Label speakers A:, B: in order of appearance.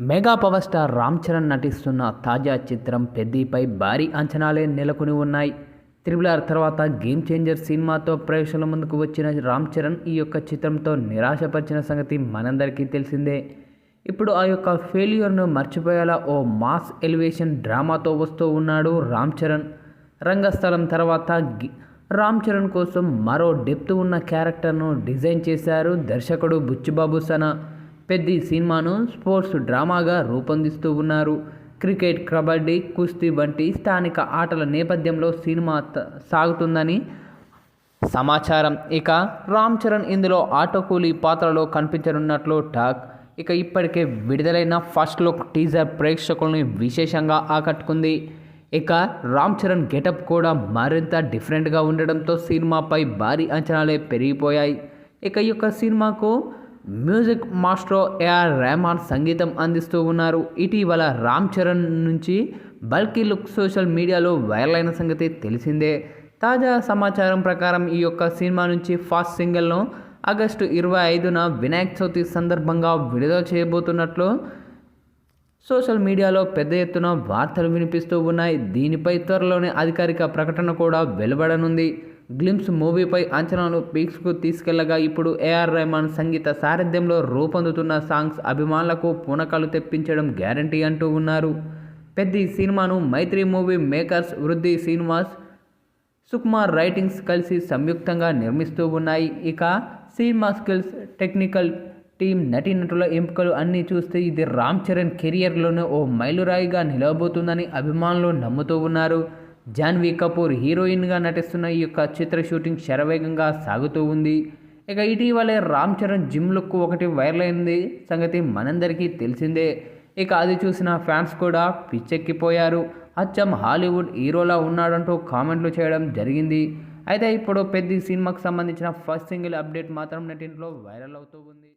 A: Mega power star Ram Charan నటిస్తున్న తాజా చిత్రం పెద్దిపై భారీ అంచనాలే నెలకొని ఉన్నాయి. త్రిబుల్ ఆర్ తర్వాత గేమ్ చేంజర్ సినిమాతో ప్రేక్షకుల ముందుకు వచ్చిన రామ్ చరణ్ ఈ యొక్క చిత్రంతో నిరాశపరిచిన సంగతి మనందరికీ తెలిసిందే. ఇప్పుడు ఆ యొక్క ఫెయిల్యూర్ను మర్చిపోయేలా ఓ మాస్ ఎలివేషన్ డ్రామాతో వస్తూ ఉన్నాడు రామ్ చరణ్. రంగస్థలం తర్వాత గి- రామ్ చరణ్ కోసం మరో డెప్త్ ఉన్న క్యారెక్టర్ను డిజైన్ చేశారు దర్శకుడు బుచ్చిబాబు సనా. పెద్ద సినిమాను స్పోర్ట్స్ డ్రామాగా రూపొందిస్తూ ఉన్నారు. క్రికెట్ కబడ్డీ కుస్తీ వంటి స్థానిక ఆటల నేపథ్యంలో సినిమా సాగుతుందని సమాచారం. ఇక రామ్ చరణ్ ఇందులో ఆటో కూలీ పాత్రలో కనిపించనున్నట్లు టాక్. ఇక ఇప్పటికే విడుదలైన ఫస్ట్ లుక్ టీజర్ ప్రేక్షకుల్ని విశేషంగా ఆకట్టుకుంది. ఇక రామ్ చరణ్ గెటప్ కూడా మరింత డిఫరెంట్గా ఉండడంతో సినిమాపై భారీ అంచనాలే పెరిగిపోయాయి. ఇక ఈ యొక్క సినిమాకు మ్యూజిక్ మాస్ట్రో ఏఆర్ రెహమాన్ సంగీతం అందిస్తూ ఉన్నారు. ఇటీవల రామ్ చరణ్ నుంచి బల్కీ లుక్ సోషల్ మీడియాలో వైరల్ అయిన సంగతి తెలిసిందే. తాజా సమాచారం ప్రకారం ఈ యొక్క సినిమా నుంచి ఫస్ట్ సింగిల్ను ఆగస్టు ఇరవై ఐదున వినాయక చవితి సందర్భంగా విడుదల చేయబోతున్నట్లు సోషల్ మీడియాలో పెద్ద ఎత్తున వార్తలు వినిపిస్తూ ఉన్నాయి. దీనిపై త్వరలోనే అధికారిక ప్రకటన కూడా వెలువడనుంది. గ్లిమ్స్ మూవీపై అంచనాలు పీక్స్కు తీసుకెళ్ళగా ఇప్పుడు ఏఆర్ రెహమాన్ సంగీత సారథ్యంలో రూపొందుతున్న సాంగ్స్ అభిమానులకు పూనకాలు తెప్పించడం గ్యారంటీ అంటూ ఉన్నారు. పెద్ద ఈ సినిమాను మైత్రి మూవీ మేకర్స్ వృద్ధి శ్రీనివాస్ సుకుమార్ రైటింగ్స్ కలిసి సంయుక్తంగా నిర్మిస్తూ ఉన్నాయి. ఇక సినిమా స్కిల్స్ టెక్నికల్ టీం నటీనటుల ఎంపికలు అన్నీ చూస్తే ఇది రామ్ చరణ్ కెరియర్లోనే ఓ మైలురాయిగా నిలవబోతుందని అభిమానులు నమ్ముతూ ఉన్నారు. జాన్వీ కపూర్ హీరోయిన్గా నటిస్తున్న ఈ యొక్క చిత్ర షూటింగ్ శరవేగంగా సాగుతూ ఉంది. ఇక ఇటీవలే రామ్ చరణ్ జిమ్ లుక్ ఒకటి వైరల్ అయింది. సంగతి మనందరికీ తెలిసిందే. ఇక అది చూసిన ఫ్యాన్స్ కూడా పిచ్చెక్కిపోయారు. అచ్చం హాలీవుడ్ హీరోలా ఉన్నాడంటూ కామెంట్లు చేయడం జరిగింది. అయితే ఇప్పుడు పెద్ద సినిమాకు సంబంధించిన ఫస్ట్ సింగిల్ అప్డేట్ మాత్రం నెటింట్లో వైరల్ అవుతూ ఉంది.